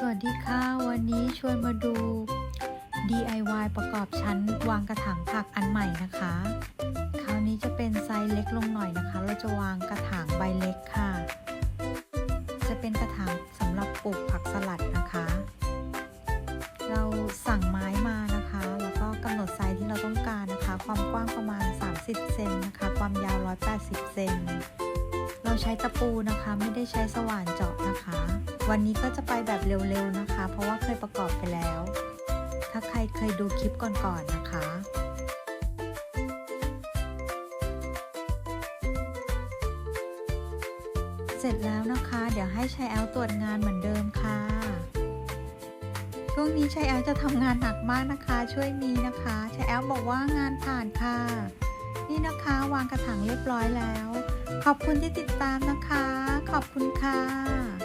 สวัสดีค่ะ วันนี้ชวนมาดู DIY ประกอบชั้นวางกระถางผักอันใหม่นะคะ คราวนี้จะเป็นไซส์เล็กลงหน่อยนะคะ เราจะวางกระถางใบเล็กค่ะ จะเป็นกระถางสำหรับปลูกผักสลัดนะคะ เราสั่งไม้มานะคะ แล้วก็กำหนดไซส์ที่เราต้องการนะคะ ความกว้างประมาณ 30 เซนนะคะ ความยาว 180 เซน เราใช้ตะปูนะคะ ไม่ได้ใช้สว่านเจาะนะคะ วันนี้ก็จะไปแบบเร็วๆนะคะ เพราะว่าเคยประกอบไปแล้ว ถ้าใครเคยดูคลิปก่อนๆนะคะเสร็จแล้วนะคะ เดี๋ยวให้ชายแอลตรวจงานเหมือนเดิมค่ะ ช่วงนี้ชายแอลจะทำงานหนักมากนะคะ ช่วยมีนะคะชายแอลบอกว่างานผ่านค่ะ นี่นะคะวางกระถางเรียบร้อยแล้ว ขอบคุณที่ติดตามนะคะ ขอบคุณค่ะ